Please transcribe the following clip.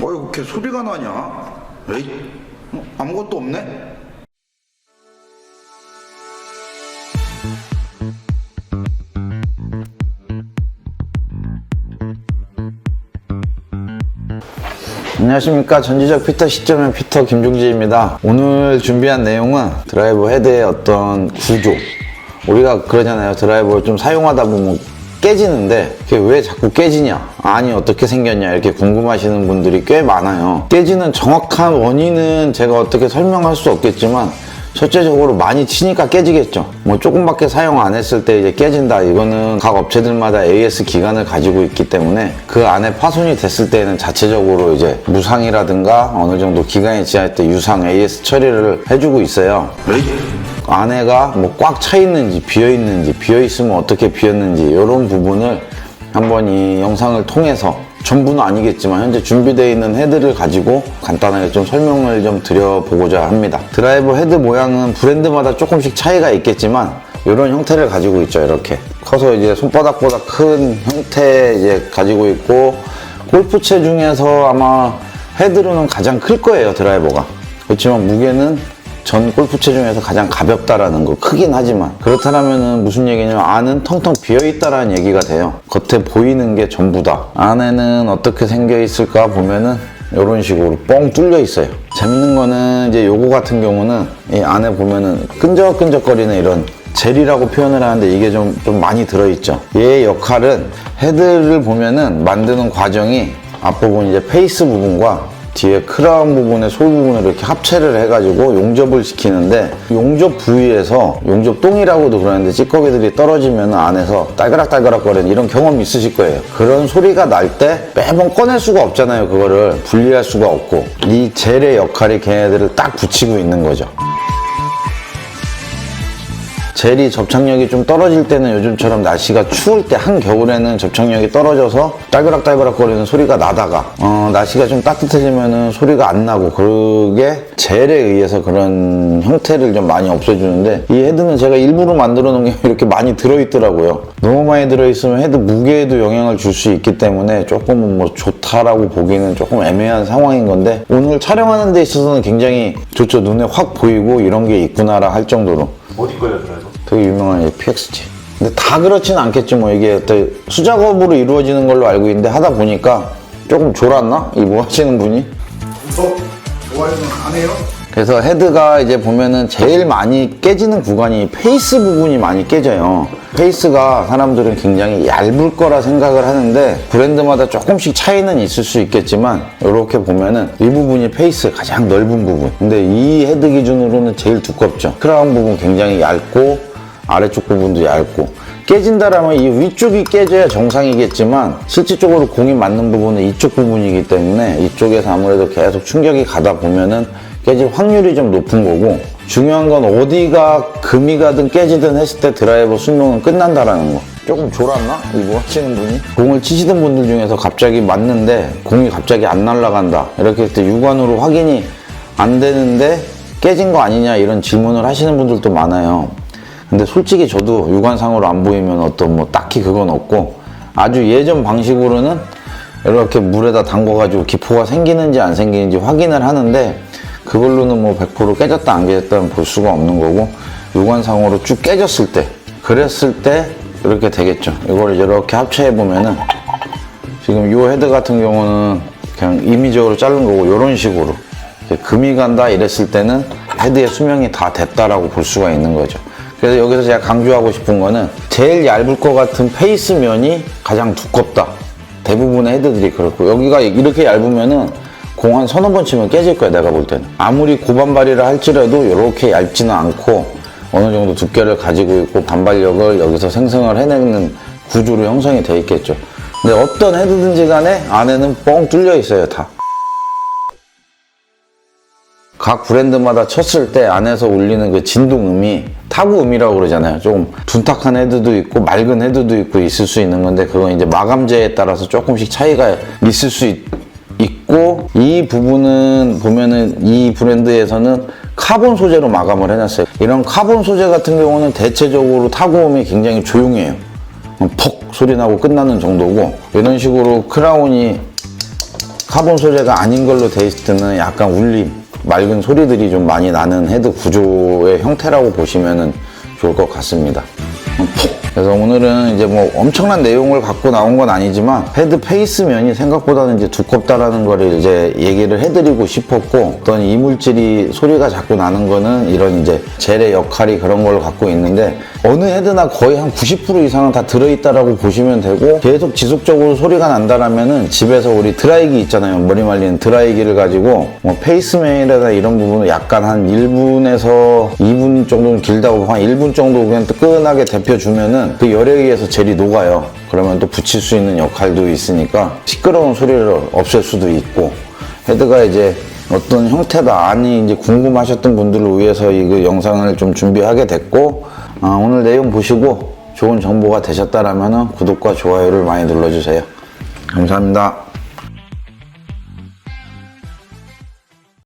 어, 이렇게 소리가 나냐? 에이, 어, 아무것도 없네? 안녕하십니까 전지적 피터 시점의 피터 김종지입니다 오늘 준비한 내용은 드라이버 헤드의 어떤 구조 우리가 그러잖아요 드라이버를 좀 사용하다 보면 깨지는데 그게 왜 자꾸 깨지냐 아니 어떻게 생겼냐 이렇게 궁금하시는 분들이 꽤 많아요 깨지는 정확한 원인은 제가 어떻게 설명할 수 없겠지만 첫째적으로 많이 치니까 깨지겠죠. 뭐 조금밖에 사용 안 했을 때 이제 깨진다. 이거는 각 업체들마다 AS 기간을 가지고 있기 때문에 그 안에 파손이 됐을 때는 자체적으로 이제 무상이라든가 어느 정도 기간이 지날 때 유상 AS 처리를 해주고 있어요. 안에가 뭐 꽉 차 있는지 비어 있는지 비어 있으면 어떻게 비었는지 이런 부분을 한번 이 영상을 통해서 전부는 아니겠지만 현재 준비되어 있는 헤드를 가지고 간단하게 좀 설명을 좀 드려보고자 합니다. 드라이버 헤드 모양은 브랜드마다 조금씩 차이가 있겠지만 이런 형태를 가지고 있죠. 이렇게 커서 이제 손바닥보다 큰 형태 이제 가지고 있고 골프채 중에서 아마 헤드로는 가장 클 거예요. 드라이버가 그렇지만 무게는 전 골프채 중에서 가장 가볍다라는 거 크긴 하지만 그렇다면은 무슨 얘기냐면 안은 텅텅 비어 있다라는 얘기가 돼요. 겉에 보이는 게 전부다. 안에는 어떻게 생겨 있을까 보면은 이런 식으로 뻥 뚫려 있어요. 재밌는 거는 이제 요거 같은 경우는 이 안에 보면은 끈적끈적거리는 이런 젤이라고 표현을 하는데 이게 좀, 좀 많이 들어있죠. 얘의 역할은 헤드를 보면은 만드는 과정이 앞부분 이제 페이스 부분과 뒤에 크라운 부분에 솔 부분을 이렇게 합체를 해가지고 용접을 시키는데 용접 부위에서 용접 똥이라고도 그러는데 찌꺼기들이 떨어지면 안에서 딸그락딸그락 거리는 이런 경험 있으실 거예요. 그런 소리가 날 때 매번 꺼낼 수가 없잖아요. 그거를 분리할 수가 없고 이 젤의 역할이 걔네들을 딱 붙이고 있는 거죠. 젤이 접착력이 좀 떨어질 때는 요즘처럼 날씨가 추울 때 한겨울에는 접착력이 떨어져서 딸그락딸그락 거리는 소리가 나다가 어, 날씨가 좀 따뜻해지면은 소리가 안 나고 그게 젤에 의해서 그런 형태를 좀 많이 없애주는데 이 헤드는 제가 일부러 만들어 놓은 게 이렇게 많이 들어있더라고요. 너무 많이 들어있으면 헤드 무게에도 영향을 줄 수 있기 때문에 조금은 뭐 좋다라고 보기는 조금 애매한 상황인 건데 오늘 촬영하는 데 있어서는 굉장히 좋죠. 눈에 확 보이고 이런 게 있구나라 할 정도로. 어디 거예요, 드라이버? 되게 유명한 이 PXG. 근데 다 그렇진 않겠지 뭐 이게 또 수작업으로 이루어지는 걸로 알고 있는데 하다 보니까 조금 졸았나? 이 뭐 하시는 분이? 어? 좋아요는 안 해요? 그래서 헤드가 이제 보면은 제일 많이 깨지는 구간이 페이스 부분이 많이 깨져요. 페이스가 사람들은 굉장히 얇을 거라 생각을 하는데 브랜드마다 조금씩 차이는 있을 수 있겠지만 이렇게 보면은 이 부분이 페이스 가장 넓은 부분. 근데 이 헤드 기준으로는 제일 두껍죠. 크라운 부분 굉장히 얇고 아래쪽 부분도 얇고 깨진다라면 이 위쪽이 깨져야 정상이겠지만 실질적으로 공이 맞는 부분은 이쪽 부분이기 때문에 이쪽에서 아무래도 계속 충격이 가다 보면은 깨질 확률이 좀 높은 거고 중요한 건 어디가 금이 가든 깨지든 했을 때 드라이버 수명은 끝난다라는 거 조금 졸았나? 이거 하시는 분이? 공을 치시던 분들 중에서 갑자기 맞는데 공이 갑자기 안 날아간다 이렇게 했을 때 육안으로 확인이 안 되는데 깨진 거 아니냐 이런 질문을 하시는 분들도 많아요 근데 솔직히 저도 육안상으로 안 보이면 어떤 뭐 딱히 그건 없고 아주 예전 방식으로는 이렇게 물에다 담궈가지고 기포가 생기는지 안 생기는지 확인을 하는데 그걸로는 뭐 100% 깨졌다 안 깨졌다는 볼 수가 없는 거고 육안상으로 쭉 깨졌을 때 그랬을 때 이렇게 되겠죠 이걸 이렇게 합체해 보면은 지금 이 헤드 같은 경우는 그냥 임의적으로 자른 거고 이런 식으로 금이 간다 이랬을 때는 헤드의 수명이 다 됐다라고 볼 수가 있는 거죠. 그래서 여기서 제가 강조하고 싶은 거는 제일 얇을 것 같은 페이스 면이 가장 두껍다. 대부분의 헤드들이 그렇고 여기가 이렇게 얇으면은 공 한 서너 번 치면 깨질 거야 내가 볼 때는. 아무리 고반발이라 할지라도 이렇게 얇지는 않고 어느 정도 두께를 가지고 있고 반발력을 여기서 생성을 해내는 구조로 형성이 돼 있겠죠. 근데 어떤 헤드든지 간에 안에는 뻥 뚫려 있어요 다. 각 브랜드마다 쳤을 때 안에서 울리는 그 진동음이 타구음이라고 그러잖아요. 조금 둔탁한 헤드도 있고 맑은 헤드도 있고 있을 수 있는 건데 그건 이제 마감재에 따라서 조금씩 차이가 있을 수 있, 있고 이 부분은 보면은 이 브랜드에서는 카본 소재로 마감을 해놨어요. 이런 카본 소재 같은 경우는 대체적으로 타구음이 굉장히 조용해요. 퍽 소리 나고 끝나는 정도고 이런 식으로 크라운이 카본 소재가 아닌 걸로 돼 있을 때는 약간 울림, 맑은 소리들이 좀 많이 나는 헤드 구조의 형태라고 보시면 좋을 것 같습니다. 그래서 오늘은 이제 뭐 엄청난 내용을 갖고 나온 건 아니지만 헤드 페이스 면이 생각보다는 이제 두껍다라는 거를 이제 얘기를 해드리고 싶었고 어떤 이물질이 소리가 자꾸 나는 거는 이런 이제 젤의 역할이 그런 걸 갖고 있는데 어느 헤드나 거의 한 90% 이상은 다 들어있다라고 보시면 되고 계속 지속적으로 소리가 난다라면은 집에서 우리 드라이기 있잖아요. 머리 말리는 드라이기를 가지고 뭐 페이스면이라나 이런 부분은 약간 한 1분에서 2분 정도는 길다고 한 1분 정도 그냥 뜨끈하게 데펴주면은 그 열에 의해서 젤이 녹아요. 그러면 또 붙일 수 있는 역할도 있으니까 시끄러운 소리를 없앨 수도 있고 헤드가 이제 어떤 형태다 아니 이제 궁금하셨던 분들을 위해서 이그 영상을 좀 준비하게 됐고 아, 오늘 내용 보시고 좋은 정보가 되셨다라면 구독과 좋아요를 많이 눌러주세요. 감사합니다.